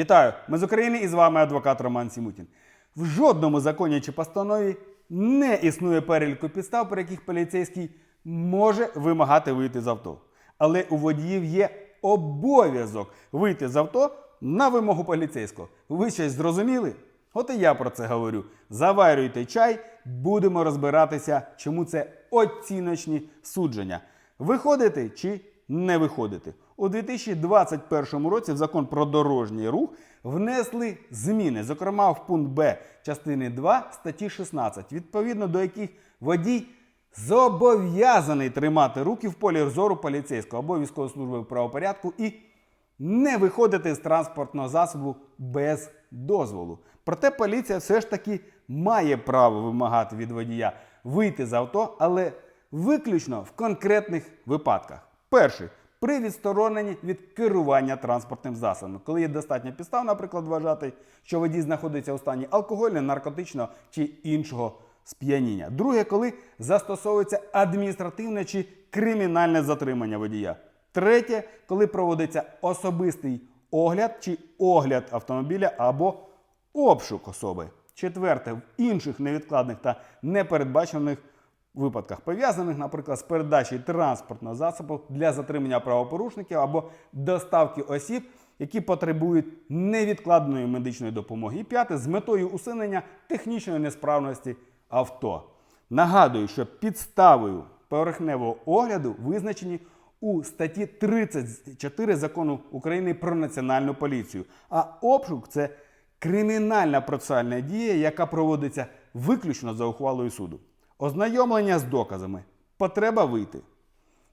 Вітаю! Ми з України і з вами адвокат Роман Сімутін. В жодному законі чи постанові не існує переліку підстав, при яких поліцейський може вимагати вийти з авто. Але у водіїв є обов'язок вийти з авто на вимогу поліцейського. Ви щось зрозуміли? От і я про це говорю. Заварюйте чай, будемо розбиратися, чому це оціночні судження. Виходити чи не виходити. У 2021 році в закон про дорожній рух внесли зміни, зокрема в пункт Б частини 2 статті 16, відповідно до яких водій зобов'язаний тримати руки в полі зору поліцейського або військової служби правопорядку і не виходити з транспортного засобу без дозволу. Проте поліція все ж таки має право вимагати від водія вийти з авто, але виключно в конкретних випадках. Перший при відстороненні від керування транспортним засобом, коли є достатньо підстав, наприклад, вважати, що водій знаходиться у стані алкогольного, наркотичного чи іншого сп'яніння. Друге, коли застосовується адміністративне чи кримінальне затримання водія. Третє, коли проводиться особистий огляд чи огляд автомобіля або обшук особи. Четверте, в інших невідкладних та непередбачених випадках, пов'язаних, наприклад, з передачею транспортного засобу для затримання правопорушників або доставки осіб, які потребують невідкладної медичної допомоги. І п'яте, з метою усунення технічної несправності авто. Нагадую, що підставою поверхневого огляду визначені у статті 34 закону України про національну поліцію. А обшук це кримінальна процесуальна дія, яка проводиться виключно за ухвалою суду. Ознайомлення з доказами. Потреба вийти.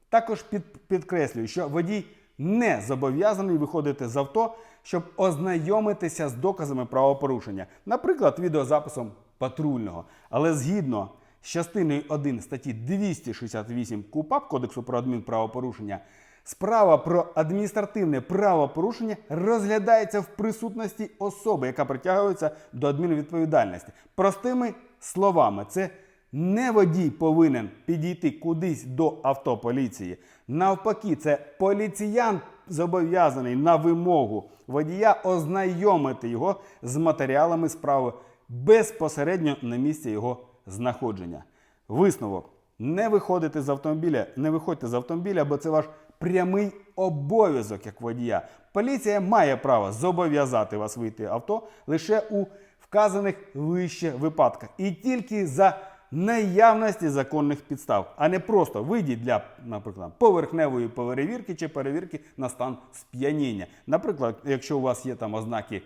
Також під, підкреслюю, що водій не зобов'язаний виходити з авто, щоб ознайомитися з доказами правопорушення, наприклад, відеозаписом патрульного. Але згідно з частиною 1 статті 268 КУПАП Кодексу про адмінправопорушення, справа про адміністративне правопорушення розглядається в присутності особи, яка притягується до адмінвідповідальності. Простими словами, це не водій повинен підійти кудись до авто поліції. Навпаки, це поліціян зобов'язаний на вимогу водія ознайомити його з матеріалами справи безпосередньо на місці його знаходження. Висновок: не виходити з автомобіля, не виходьте з автомобіля, бо це ваш прямий обов'язок як водія. Поліція має право зобов'язати вас вийти авто лише у вказаних вище випадках. І тільки за наявності законних підстав, а не просто вийдіть для, наприклад, поверхневої перевірки чи перевірки на стан сп'яніння. Наприклад, якщо у вас є там ознаки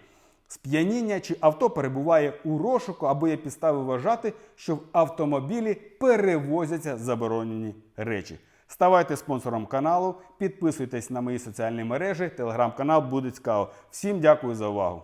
сп'яніння, чи авто перебуває у розшуку, або є підстави вважати, що в автомобілі перевозяться заборонені речі. Ставайте спонсором каналу, підписуйтесь на мої соціальні мережі, телеграм-канал буде цікаво. Всім дякую за увагу.